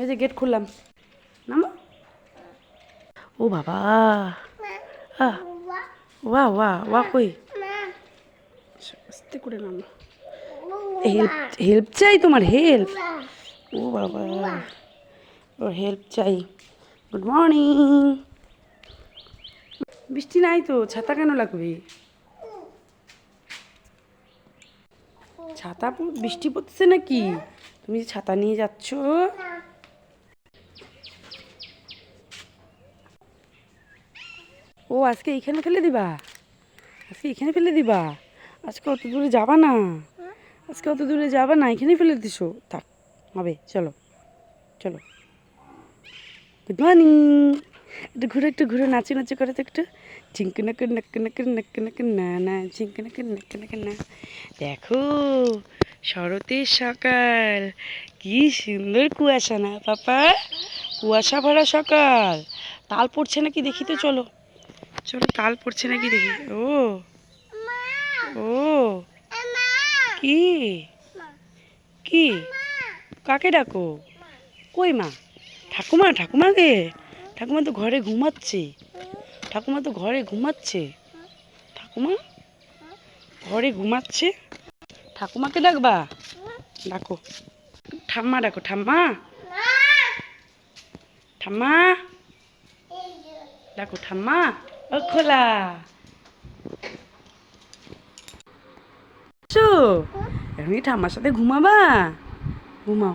এই যে গেট খুললাম। নামো। ও বাবা। ওয়া ওয়া ওয়া কই? আস্তে করে নামো। হেল্প হেল্প চাই তোমার হেল্প ও বাবা। ওর হেল্প চাই। গুড মর্নিং বৃষ্টি নাই তো, ছাতা কেন লাগবে? ছাতা বৃষ্টি পড়তেছে নাকি? তুমি যে ছাতা নিয়ে যাচ্ছ? ও, আজকে এইখানে ফেলে দিবা? আজকে এখানে ফেলে দিবা? আজকে অত দূরে যাবা না। আজকে অত দূরে যাবা না এখানেই ফেলে দিছো। থাক, হবে, চলো চলো। গুড মর্নিং একটু ঘুরে একটু ঘুরে, নাচে নাচে, করে তো একটু। ঝিঙ্ক, নাক নাক নাক নাক নাক, না না, ঝিঙ্ক, নাক নাক নাক, না। দেখো, শরতের সকাল। কি সুন্দর কুয়াশা না, পাপা? কুয়াশা ভরা সকাল। তাল পড়ছে নাকি দেখি তো, চলো। চলো তাল পড়ছে নাকি দেখি। ও। ও। কি? কি? কাকে ডাকো? কই মা? ঠাকুমা ঠাকুমা গে। ঠাকুমা তো ঘরে ঘুমাচ্ছে। ঠাকুমা তো ঘরে ঘুমাচ্ছে। ঠাকুমা? ঘরে ঘুমাচ্ছে? ঠাকুমাকে ডাকবা? ডাকো। ঠাম্মা ডাকো। ঠাম্মা? ঠাম্মা? ডাকো ঠাম্মা। ও খোলা এমনি ঠাম্মার সাথে ঘুমাবা। ঘুমাও।